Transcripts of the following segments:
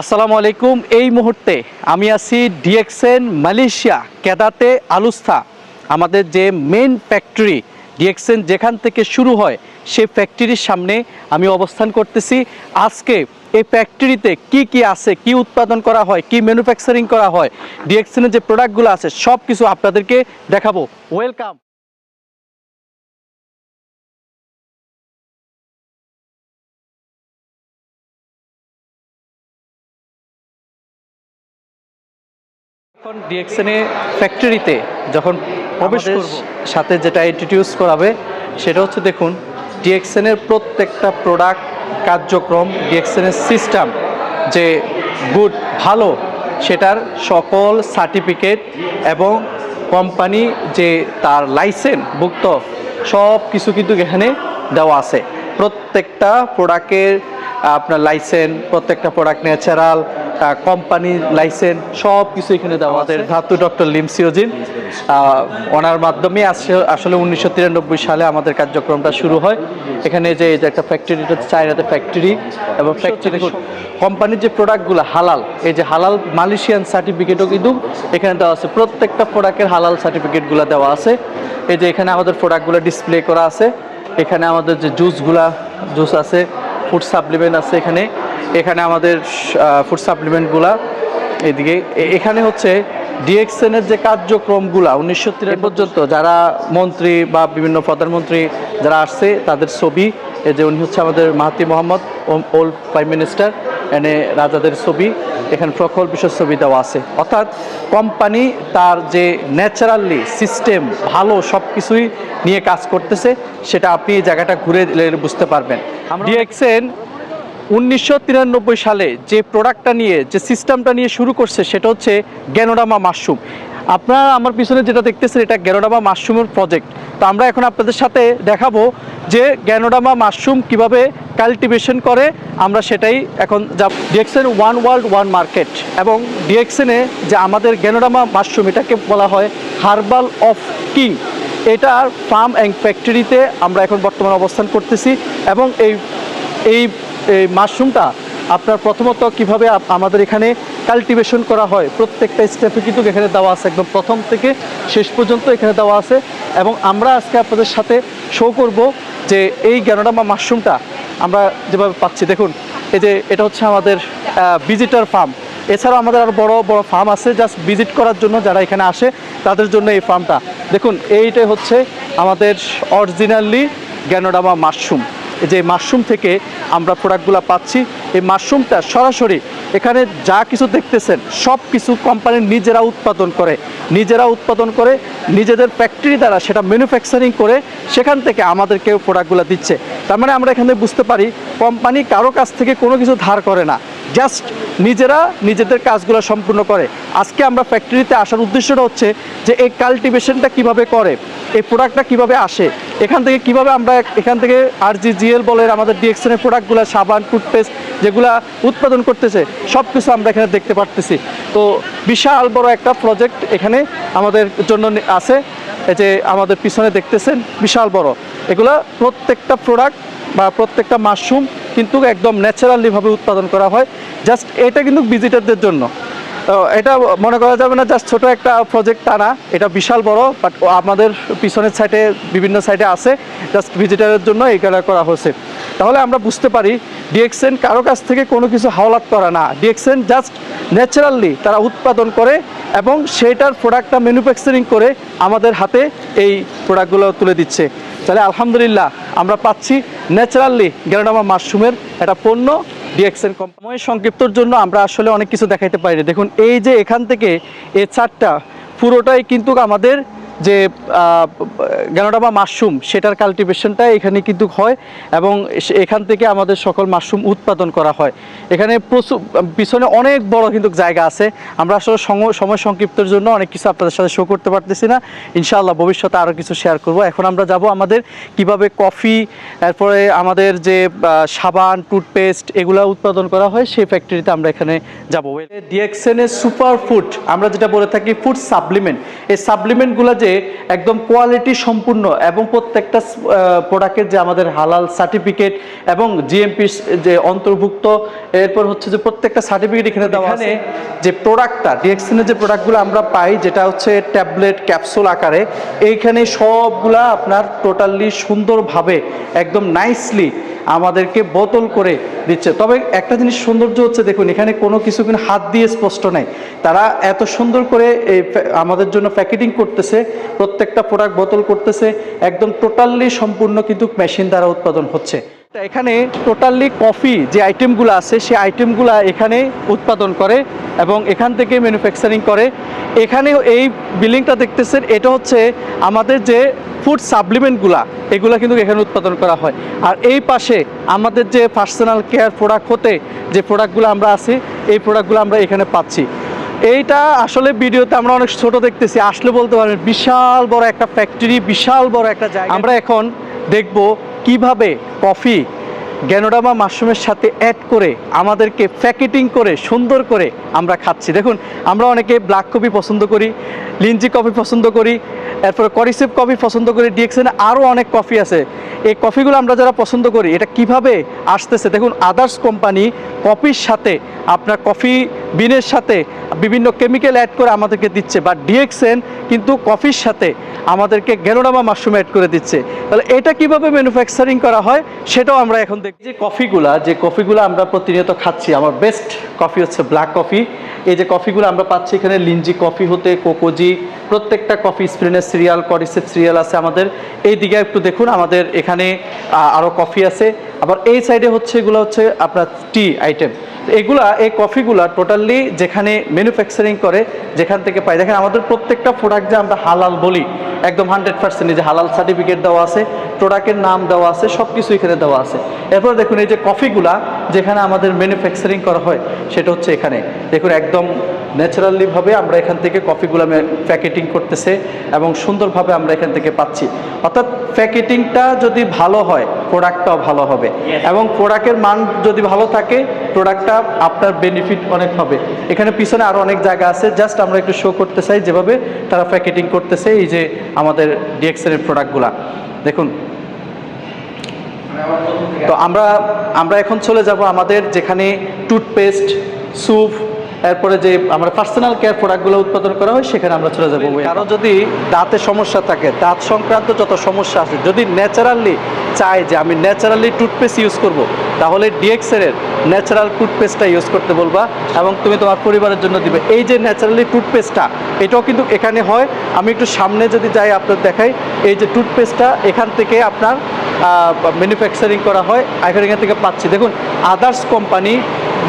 আসসালামু আলাইকুম। এই মুহূর্তে আমি আছি ডিএক্সএন মালয়েশিয়া, কেদাতে আলুস্থা। আমাদের যে মেন ফ্যাক্টরি ডিএক্সএন যেখান থেকে শুরু হয় সেই ফ্যাক্টরির সামনে আমি অবস্থান করতেছি। আজকে এই ফ্যাক্টরিতে কি কি আছে, কি উৎপাদন করা হয়, কি ম্যানুফ্যাকচারিং করা হয়, ডিএক্সএনের যে প্রোডাক্টগুলো আছে সব কিছু আপনাদেরকে দেখাবো। ওয়েলকাম এখন ডিএক্সএনে ফ্যাক্টরিতে যখন প্রবেশ করব সাথে যেটা ইন্ট্রোডিউস করাবে সেটা হচ্ছে দেখুন ডিএক্সএনের প্রত্যেকটা প্রোডাক্ট কার্যক্রম ডিএক্সএনের সিস্টেম যে গুড ভালো সেটার সকল সার্টিফিকেট এবং কোম্পানি যে তার লাইসেন্স ভুক্ত সব কিছু কিন্তু এখানে দেওয়া আছে। প্রত্যেকটা প্রোডাক্টের আপনার লাইসেন্স প্রত্যেকটা প্রোডাক্ট ন্যাচারাল কোম্পানি লাইসেন্স সব কিছু এখানে দেওয়া আমাদের ধাতু ডক্টর লিমসিওজিন। ওনার মাধ্যমে আসলে আসলে উনিশশো তিরানব্বই সালে আমাদের কার্যক্রমটা শুরু হয়। এখানে যে একটা ফ্যাক্টরি চায়নাতে ফ্যাক্টরি এবং ফ্যাক্টরি কোম্পানির যে প্রোডাক্টগুলো হালাল এই যে হালাল মালয়েশিয়ান সার্টিফিকেটও কিন্তু এখানে দেওয়া আছে। প্রত্যেকটা প্রোডাক্টের হালাল সার্টিফিকেটগুলো দেওয়া আছে। এই যে এখানে আমাদের প্রোডাক্টগুলো ডিসপ্লে করা আছে। এখানে আমাদের যে জুসগুলা জুস আছে। ফুড সাপ্লিমেন্ট আছে এখানে। এখানে আমাদের ফুড সাপ্লিমেন্টগুলা এদিকে। এখানে হচ্ছে ডিএক্সএনের যে কার্যক্রমগুলা উনিশশো তিরানব্বই পর্যন্ত যারা মন্ত্রী বা বিভিন্ন প্রধানমন্ত্রী যারা আসছে তাদের ছবি এই যে উনি হচ্ছে আমাদের Mahathir Mohamad old prime minister এনে রাজাদের ছবি এখানে প্রকল্প বিশেষ ছবি দেওয়া আছে। অর্থাৎ কোম্পানি তার যে ন্যাচারালি সিস্টেম ভালো সব কিছুই নিয়ে কাজ করতেছে সেটা আপনি এই জায়গাটা ঘুরে বুঝতে পারবেন। ডিএক্সএন উনিশশো তিরানব্বই সালে যে প্রোডাক্টটা নিয়ে, যে সিস্টেমটা নিয়ে শুরু করছে, সেটা হচ্ছে গ্যানোডামা মাশরুম। আপনারা আমার পিছনে যেটা দেখতেছেন, এটা গ্যানোডামা মাশরুমের প্রজেক্ট তো আমরা এখন আপনাদের সাথে দেখাবো যে গ্যানোডামা মাশরুম কীভাবে কাল্টিভেশন করে। আমরা সেটাই এখন যা DXN one world one market এবং ডিএক্সএনে যে আমাদের গ্যানোডামা মাশরুম, এটাকে বলা হয় হার্বাল অফ কিং। এটার ফার্ম অ্যান্ড ফ্যাক্টরিতে আমরা এখন বর্তমানে অবস্থান করতেছি এবং এই এই এই মাশরুমটা আপনার প্রথমত কীভাবে আমাদের এখানে কাল্টিভেশন করা হয়, প্রত্যেকটা স্টেপে কিন্তু এখানে দেওয়া আছে, একদম প্রথম থেকে শেষ পর্যন্ত এখানে দেওয়া আছে এবং আমরা আজকে আপনাদের সাথে শো করব যে এই গ্যানোডামা মাশরুমটা আমরা যেভাবে পাচ্ছি। দেখুন, এই যে এটা হচ্ছে আমাদের ভিজিটার ফার্ম এছাড়াও আমাদের আর বড় বড় ফার্ম আছে জাস্ট ভিজিট করার জন্য যারা এখানে আসে, তাদের জন্য এই ফার্মটা দেখুন, এইটাই হচ্ছে আমাদের অরিজিনালি গ্যানোডামা মাশরুম। এই যে মাশরুম থেকে আমরা প্রোডাক্টগুলো পাচ্ছি। এই মাশরুমটা সরাসরি এখানে যা কিছু দেখতেছেন, সব কিছু কোম্পানি নিজেরা উৎপাদন করে। নিজেরা উৎপাদন করে, নিজেদের ফ্যাক্টরি দ্বারা সেটা ম্যানুফ্যাকচারিং করে, সেখান থেকে আমাদেরকে প্রোডাক্টগুলো দিচ্ছে। তার মানে আমরা এখানে বুঝতে পারি কোম্পানি কারও কাছ থেকে কোনো কিছু ধার করে না। জাস্ট নিজেরা নিজেদের কাজগুলো সম্পূর্ণ করে। আজকে আমরা ফ্যাক্টরিতে আসার উদ্দেশ্যটা হচ্ছে যে, এই কাল্টিভেশনটা কীভাবে করে? এই প্রোডাক্টটা কীভাবে আসে? এখান থেকে কীভাবে আমরা এখান থেকে আর জি জিএল বলেন আমাদের ডিএক্সএনের প্রোডাক্টগুলো সাবান টুথপেস্ট যেগুলা উৎপাদন করতেছে সব কিছু আমরা এখানে দেখতে পারতেছি। তো বিশাল বড় একটা প্রজেক্ট এখানে আমাদের জন্য আছে। এই যে আমাদের পিছনে দেখতেছেন, বিশাল বড়। এগুলো প্রত্যেকটা প্রোডাক্ট বা প্রত্যেকটা মাশরুম কিন্তু একদম ন্যাচারালিভাবে উৎপাদন করা হয়। জাস্ট এটা কিন্তু ভিজিটারদের জন্য। তো এটা মনে করা যাবে না জাস্ট ছোট একটা প্রজেক্ট তা না। এটা বিশাল বড় বাট আমাদের পিছনের সাইডে বিভিন্ন সাইডে আছে। জাস্ট ভিজিটারের জন্য এইগুলা করা হয়েছে। তাহলে আমরা বুঝতে পারি ডিএক্সেন কারও কাছ থেকে কোনো কিছু হাওলাত করা না। ডিএক্সেন জাস্ট ন্যাচারালি তারা উৎপাদন করে এবং সেটার প্রোডাক্টটা ম্যানুফ্যাকচারিং করে আমাদের হাতে এই প্রোডাক্টগুলো তুলে দিচ্ছে। তাহলে আলহামদুলিল্লাহ, আমরা পাচ্ছি ন্যাচারালি গ্যারাডামা মাশরুমের একটা পণ্য। ডিএক্সএন কোম্পানি সংক্ষিপ্তর জন্য আমরা আসলে অনেক কিছু দেখাইতে পারি। দেখুন, এই যে এখান থেকে এ চারটা, পুরোটাই কিন্তু আমাদের যে গ্যানোডামা মাশরুম, সেটার কাল্টিভেশনটা এখানে কিন্তু হয় এবং এখান থেকে আমাদের সকল মাশরুম উৎপাদন করা হয়। এখানে প্রচুর পিছনে অনেক বড় কিন্তু জায়গা আছে। আমরা আসলে সময় সংক্ষিপ্তর জন্য অনেক কিছু আপনাদের সাথে শো করতে পারতেছি না। ইনশাআল্লাহ ভবিষ্যতে আরও কিছু শেয়ার করব। এখন আমরা যাব আমাদের কীভাবে কফি তারপরে আমাদের যে সাবান টুথপেস্ট এগুলো উৎপাদন করা হয়, সেই ফ্যাক্টরিতে আমরা এখানে যাব। ডিএক্সএনের সুপার ফুড আমরা যেটা বলে থাকি ফুড সাপ্লিমেন্ট এই সাপ্লিমেন্টগুলো যে যে একদম কোয়ালিটি সম্পূর্ণ এবং প্রত্যেকটা প্রোডাক্টের যে আমাদের হালাল সার্টিফিকেট এবং জিএমপি যে অন্তর্ভুক্ত এরপর হচ্ছে যে প্রত্যেকটা সার্টিফিকেট এখানে দেওয়া আছে। যে প্রোডাক্টটা ডিএক্সিনের যে প্রোডাক্টগুলো আমরা পাই যেটা হচ্ছে ট্যাবলেট ক্যাপসুল আকারে এইখানে সবগুলা আপনার টোটালি সুন্দরভাবে একদম নাইসলি আমাদেরকে বোতল করে দিচ্ছে। তবে একটা জিনিস সৌন্দর্য হচ্ছে, দেখুন, এখানে কোনো কিছু কিন্তু হাত দিয়ে স্পষ্ট নেই। তারা এত সুন্দর করে এই আমাদের জন্য প্যাকেটিং করতেছে, প্রত্যেকটা প্রোডাক্ট বোতল করতেছে, একদম টোটালি সম্পূর্ণ কিন্তু মেশিন দ্বারা উৎপাদন হচ্ছে। তা এখানে টোটালি কফি যে আইটেমগুলো আছে, সেই আইটেমগুলো এখানে উৎপাদন করে এবং এখান থেকে ম্যানুফ্যাকচারিং করে। এখানে এই বিল্ডিংটা দেখতেছেন, এটা হচ্ছে আমাদের যে ফুড সাপ্লিমেন্টগুলা এগুলা কিন্তু এখানে উৎপাদন করা হয়। আর এই পাশে আমাদের যে পার্সোনাল কেয়ার প্রোডাক্ট হতে যে প্রোডাক্টগুলো আমরা আছি, এই প্রোডাক্টগুলো আমরা এখানে পাচ্ছি। এইটা আসলে ভিডিওতে আমরা অনেক ছোট দেখতেছি, আসলে বলতে পারেন বিশাল বড় একটা ফ্যাক্টরি বিশাল বড় একটা জায়গা। আমরা এখন দেখব কীভাবে কফি, গ্যানোডামা মাশরুমের সাথে অ্যাড করে আমাদেরকে প্যাকেটিং করে, সুন্দর করে আমরা খাচ্ছি। দেখুন, আমরা অনেকে ব্ল্যাক কফি পছন্দ করি লিঞ্জি কফি পছন্দ করি, এরপরে করিসেপ কফি পছন্দ করি ডিএক্সেন আরও অনেক কফি আছে। এই কফিগুলো আমরা যারা পছন্দ করি, এটা কীভাবে আসতেছে? দেখুন আদার্স কোম্পানি কফির সাথে, আপনার কফি বিনের সাথে বিভিন্ন কেমিক্যাল অ্যাড করে আমাদেরকে দিচ্ছে। বা ডিএক্সেন কিন্তু কফির সাথে আমাদেরকে গ্যানোডামা মাশরুম অ্যাড করে দিচ্ছে। তাহলে এটা কীভাবে ম্যানুফ্যাকচারিং করা হয়, সেটাও আমরা এখন দেখি যে কফিগুলা, যে কফিগুলো আমরা প্রতিনিয়ত খাচ্ছি, আমার বেস্ট কফি হচ্ছে ব্ল্যাক কফি এই যে কফিগুলো আমরা পাচ্ছি এখানে লিঞ্জি কফি হতে, কোকোজি, প্রত্যেকটা কফি স্প্রিনের সিরিয়াল করিসেপ সিরিয়াল আছে আমাদের। এই দিকে একটু দেখুন, আমাদের এখানে আরও কফি আছে। আবার এই সাইডে হচ্ছে, এগুলো হচ্ছে আপনার টি আইটেম এগুলা, এই কফিগুলা টোটালি যেখানে ম্যানুফ্যাকচারিং করে, যেখান থেকে পাই। দেখেন আমাদের প্রত্যেকটা প্রোডাক্ট যে আমরা হালাল বলি, একদম হান্ড্রেড পার্সেন্ট যে হালাল সার্টিফিকেট দেওয়া আছে প্রোডাক্টের নাম দেওয়া আছে সব কিছু এখানে দেওয়া আছে। এরপর দেখুন এই যে কফিগুলা যেখানে আমাদের ম্যানুফ্যাকচারিং করা হয় সেটা হচ্ছে এখানে। দেখুন একদম ন্যাচারালিভাবে আমরা এখান থেকে কফিগুলো প্যাকেটিং করতেছে এবং সুন্দরভাবে আমরা এখান থেকে পাচ্ছি। অর্থাৎ প্যাকেটিংটা যদি ভালো হয় প্রোডাক্টটাও ভালো হবে। এবং প্রোডাক্টের মান যদি ভালো থাকে প্রোডাক্টটা আপনার বেনিফিট অনেক হবে। এখানে পিছনে আরও অনেক জায়গা আছে। জাস্ট আমরা একটু শো করতে চাই যেভাবে তারা প্যাকেটিং করতেছে এই যে আমাদের ডিএক্সের প্রোডাক্টগুলা দেখুন তো আমরা আমরা এখন চলে যাব আমাদের যেখানে টুথপেস্ট, স্যুপ, এরপরে যে আমরা পার্সোনাল কেয়ার প্রোডাক্টগুলো উৎপাদন করা হয়, সেখানে আমরা চলে যাব কারও যদি দাঁতে সমস্যা থাকে, দাঁত সংক্রান্ত যত সমস্যা আছে, যদি ন্যাচারালি চায় যে আমি ন্যাচারালি টুথপেস্ট ইউজ করব, তাহলে ডিএক্সের ন্যাচারাল টুথপেস্টটা ইউজ করতে বলবা এবং তুমি তোমার পরিবারের জন্য দিবে। এই যে ন্যাচারালি টুথপেস্টটা এটাও কিন্তু এখানে হয়। আমি একটু সামনে যদি যাই আপনার দেখাই, এই যে টুথপেস্টটা এখান থেকে আপনার ম্যানুফ্যাকচারিং করা হয়। এখান থেকে পাচ্ছি। দেখুন আদার্স কোম্পানি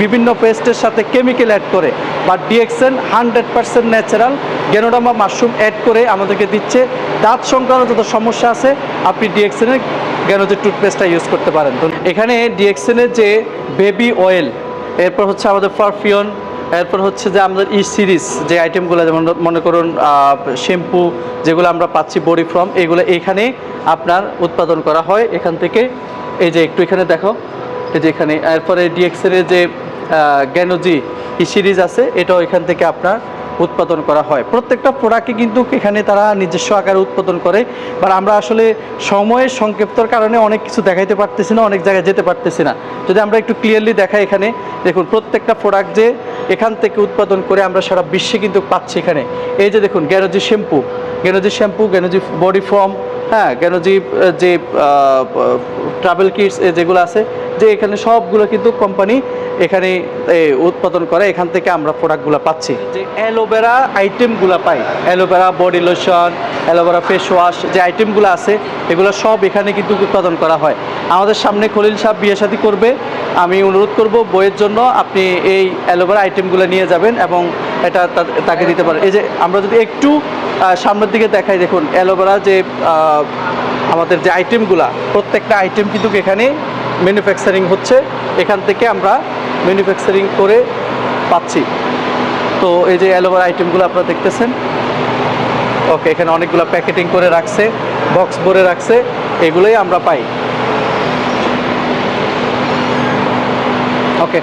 বিভিন্ন পেস্টের সাথে কেমিক্যাল অ্যাড করে বা DXN hundred percent natural ganoderma mushroom add করে আমাদেরকে দিচ্ছে। দাঁত সংক্রান্ত যত সমস্যা আছে, আপনি ডিএক্সেনের গ্যানোজের টুথপেস্টটা ইউজ করতে পারেন। তো এখানে ডিএক্সেনের যে বেবি অয়েল এরপর হচ্ছে আমাদের পারফিউন এরপর হচ্ছে যে আমাদের ই সিরিজ যে আইটেমগুলো যেমন মনে করুন শ্যাম্পু যেগুলো আমরা পাচ্ছি বডি ফ্রম এগুলো এখানে আপনার উৎপাদন করা হয়। এখান থেকে এই যে একটু এখানে দেখো, এই যে এখানে। এরপরে ডিএক্সের যে গ্যানোজি ই সিরিজ আছে, এটাও এখান থেকে আপনার উৎপাদন করা হয়। প্রত্যেকটা প্রোডাক্টই কিন্তু এখানে তারা নিজস্ব আকারে উৎপাদন করে। বা আমরা আসলে সময়ের সংক্ষিপ্তর কারণে অনেক কিছু দেখাইতে পারতেছি না, অনেক জায়গায় যেতে পারতেছি না। যদি আমরা একটু ক্লিয়ারলি দেখাই এখানে, দেখুন প্রত্যেকটা প্রোডাক্ট যে এখান থেকে উৎপাদন করে আমরা সারা বিশ্বে কিন্তু পাচ্ছি এখানে। এই যে দেখুন Ganozhi shampoo Ganozhi shampoo Ganozhi body foam হ্যাঁ গ্যানোজি যে ট্রাভেল কিটস যেগুলো আছে যে এখানে সবগুলো কিন্তু কোম্পানি এখানে উৎপাদন করে। এখান থেকে আমরা প্রোডাক্টগুলো পাচ্ছি। যে অ্যালোভেরা আইটেমগুলো পাই। Aloe vera body lotion aloe vera face wash যে আইটেমগুলো আছে, এগুলো সব এখানে কিন্তু উৎপাদন করা হয়। আমাদের সামনে খলিল সাহেব বিয়ে শাদী করবে। আমি অনুরোধ করব, বইয়ের জন্য আপনি এই অ্যালোভেরা আইটেমগুলো নিয়ে যাবেন এবং এটা তাকে দিতে পারেন। এই যে আমরা যদি একটু সামনের দিকে দেখাই, দেখুন, অ্যালোভেরা যে আমাদের যে আইটেমগুলা প্রত্যেকটা আইটেম কিন্তু এখানে ম্যানুফ্যাকচারিং হচ্ছে, এখান থেকে আমরা ম্যানুফ্যাকচারিং করে পাচ্ছি। তো এই যে অ্যালোভেরা আইটেমগুলো আপনারা দেখতেছেন। ওকে এখানে অনেকগুলো প্যাকেটিং করে রাখছে বক্স ভরে রাখছে, এগুলোই আমরা পাই। ওকে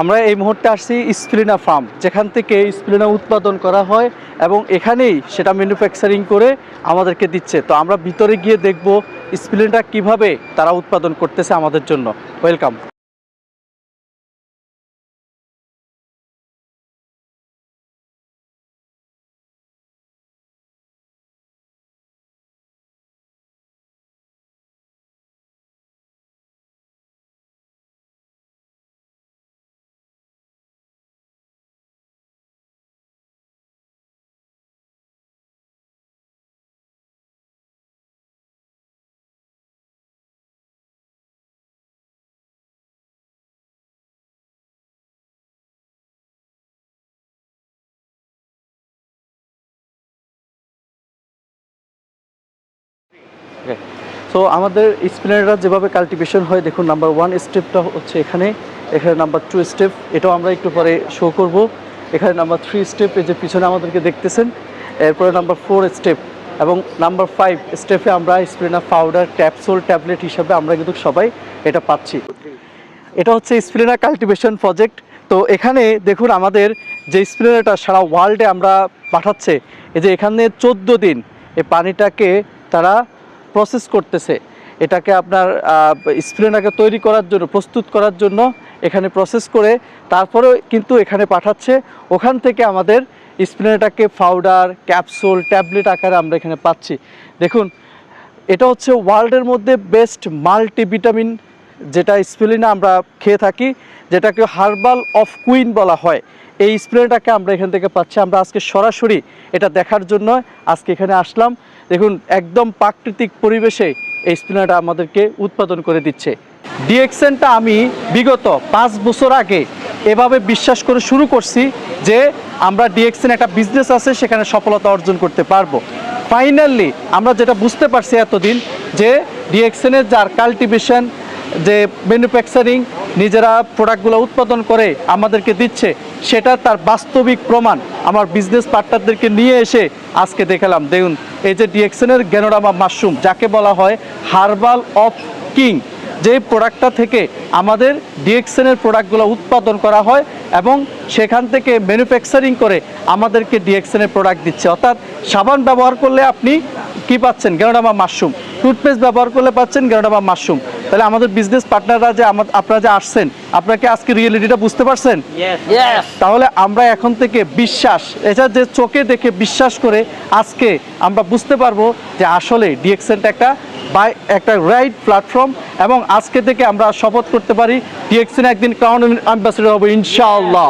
আমরা এই মুহূর্তে আসছি স্প্লিনা ফার্ম, যেখান থেকে স্প্লিনা উৎপাদন করা হয় এবং এখানেই সেটা ম্যানুফ্যাকচারিং করে আমাদেরকে দিচ্ছে। তো আমরা ভিতরে গিয়ে দেখব স্প্লিনটা কীভাবে তারা উৎপাদন করতেছে আমাদের জন্য। ওয়েলকাম সো আমাদের স্পিনাররা যেভাবে কাল্টিভেশন হয়, দেখুন নাম্বার ওয়ান স্টেপটা হচ্ছে এখানে এখানে নাম্বার টু স্টেপ এটাও আমরা একটু পরে শো করব। এখানে নাম্বার থ্রি স্টেপ এই যে পিছনে আমাদেরকে দেখতেছেন, এরপরে নাম্বার ফোর স্টেপ এবং নাম্বার ফাইভ স্টেপে আমরা স্প্রিনার পাউডার ক্যাপসুল ট্যাবলেট হিসাবে আমরা কিন্তু সবাই এটা পাচ্ছি। এটা হচ্ছে স্প্রিনার কাল্টিভেশন প্রজেক্ট তো এখানে দেখুন, আমাদের যে স্প্রিনারটা সারা ওয়ার্ল্ডে আমরা পাঠাচ্ছে, এই যে এখানে চোদ্দ দিন এই পানিটাকে তারা প্রসেস করতেছে, এটাকে আপনার স্প্রিনারকে তৈরি করার জন্য, প্রস্তুত করার জন্য এখানে প্রসেস করে তারপরে কিন্তু এখানে পাঠাচ্ছে। ওখান থেকে আমাদের স্প্রিনারটাকে পাউডার ক্যাপসুল ট্যাবলেট আকারে আমরা এখানে পাচ্ছি। দেখুন, এটা হচ্ছে ওয়ার্ল্ডের মধ্যে বেস্ট মাল্টিভিটামিন যেটা স্পিলিনা আমরা খেয়ে থাকি, যেটাকে হার্বাল অফ কুইন বলা হয়। এই স্প্রেটাকে আমরা এখান থেকে পাচ্ছি। আমরা আজকে সরাসরি এটা দেখার জন্য আজকে এখানে আসলাম। দেখুন, একদম প্রাকৃতিক পরিবেশে এই স্পিনারটা আমাদেরকে উৎপাদন করে দিচ্ছে। ডিএক্সেনটা আমি বিগত পাঁচ বছর আগে এভাবে বিশ্বাস করে শুরু করছি যে আমরা ডিএক্সেন একটা বিজনেস আছে, সেখানে সফলতা অর্জন করতে পারব। ফাইনালি আমরা যেটা বুঝতে পারছি এতদিন যে ডিএক্সেনের যার কাল্টিভেশন যে ম্যানুফ্যাকচারিং নিজেরা প্রোডাক্টগুলো উৎপাদন করে আমাদেরকে দিচ্ছে, সেটা তার বাস্তবিক প্রমাণ। আমার বিজনেস পার্টনারদেরকে নিয়ে এসে আজকে দেখালাম। দেখুন, এই যে ডিএক্সেনের গ্যানোরামা মাশরুম যাকে বলা হয় হার্বাল অফ কিং যে প্রোডাক্টটা থেকে আমাদের ডিএক্সেনের প্রোডাক্টগুলো উৎপাদন করা হয় এবং সেখান থেকে ম্যানুফ্যাকচারিং করে আমাদেরকে ডিএক্সেনের প্রোডাক্ট দিচ্ছে। অর্থাৎ সাবান ব্যবহার করলে আপনি কি পাচ্ছেন? গ্যানোডামা মাশরুম টুথপেস্ট ব্যবহার করলে পাচ্ছেন গ্যানোডামা মাশরুম তাহলে আমাদের বিজনেস পার্টনাররা যে আমার আপনারা যে আসছেন আপনাকে আজকে রিয়েলিটিটা বুঝতে পারছেন? তাহলে আমরা এখন থেকে বিশ্বাস এটা যে চোখে দেখে বিশ্বাস করে আজকে আমরা বুঝতে পারব যে আসলে ডিএক্সেনটা একটা বাই একটা রাইট প্ল্যাটফর্ম এবং আজকে থেকে আমরা শপথ করতে পারি ডিএক্সেন একদিন ক্রাউন অ্যাম্বাসেডর হবে ইনশাআল্লাহ।